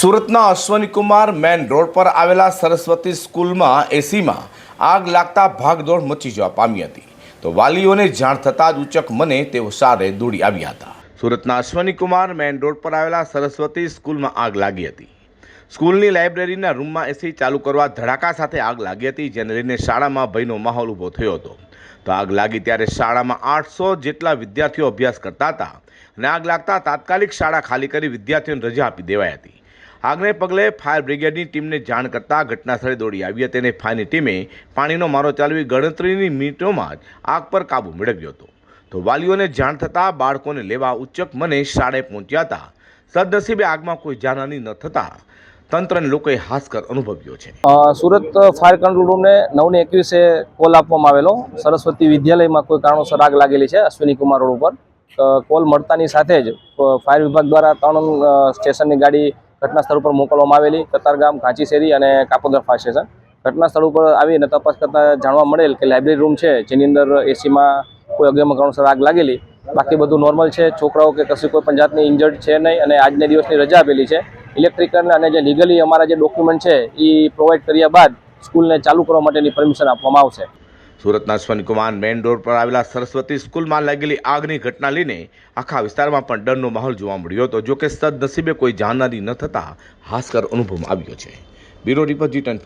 સુરતના અશ્વનીકુમાર main road પર આવેલા સરસ્વતી સ્કૂલમાં એસીમાં આગ લાગતા ભાગદોડ મચી જવા પામી હતી. તો વાલીઓને જાણ થતાં જ ઉચક મને તેઓ સારે દોડી આવ્યા હતા. સુરતના અશ્વનીકુમાર મેન રોડ પર આવેલા સરસ્વતી સ્કૂલમાં આગ લાગી હતી. સ્કૂલની લાઇબ્રેરીના રૂમમાં એસી ચાલુ કરવા ધડાકા સાથે આગ લાગી હતી, જેને લઈને શાળામાં ભયનો માહોલ ઊભો થયો હતો. તો આગ લાગી ત્યારે શાળામાં આઠસો જેટલા વિદ્યાર્થીઓ અભ્યાસ કરતા હતા અને આગ લાગતા તાત્કાલિક શાળા ખાલી કરી વિદ્યાર્થીઓને રજા આપી દેવાઈ હતી. આગને પગલે ફાયર બ્રિગેડની ટીમને જાણ કરતાં ઘટનાસ્થળે દોડી આવી હતી અને ફાયરની ટીમે પાણીનો મારો ચાલવી ગણતરીની મિનિટોમાં જ આગ પર કાબૂ મેળવ્યો હતો. તો વાલીઓને જાણ થતાં બાળકોને લેવા ઉચ્ચક મને શાળાએ પહોંચ્યા હતા. સદનસીબે આગમાં કોઈ જાનહાની ન થતાં તંત્રને લોકોએ હાશકર અનુભવ્યો છે. સુરત ફાયર કંટ્રોલ રૂમને નવને એકવીસે કોલ આપવામાં આવેલો. સરસ્વતી વિદ્યાલયમાં કોઈ કારણોસર આગ લાગેલી છે અશ્વિની કુમાર રોડ ઉપર. કોલ મળતાની સાથે જ ફાયર વિભાગ દ્વારા ત્રણ સ્ટેશનની ગાડી ઘટના સ્થળ ઉપર મોકલવામાં આવેલી કતારગામ કાંચી શેરી અને કાપોદર ફાયર સ્ટેશન. ઘટના સ્થળ ઉપર આવીને તપાસ કરતાં જાણવા મળેલ કે લાઇબ્રેરી રૂમ છે, જેની અંદર એસીમાં કોઈ અગમ્ય કારણોસર આગ લાગેલી. બાકી બધું નોર્મલ છે, છોકરાઓ કે કશું કોઈ પણ જાતની ઇન્જર્ડ છે નહીં અને આજના દિવસની રજા આપેલી છે. ઇલેક્ટ્રિકલ અને જે લીગલી અમારા જે ડોક્યુમેન્ટ છે એ પ્રોવાઈડ કર્યા બાદ સ્કૂલને ચાલુ કરવા માટેની પરમિશન આપવામાં આવશે. સુરતના અશ્વનીકુમાર મેઇન રોડ પર આવેલા સરસ્વતી સ્કૂલમાં લાગેલી આગની ઘટના લઈને આખા વિસ્તારમાં પણ ડરનો માહોલ જોવા મળ્યો હતો. જોકે સદનસીબે કોઈ જાનહાની ન થતાં હાશકર અનુભવમાં આવ્યો છે. બ્યુરો રિપોર્ટ જી ટેન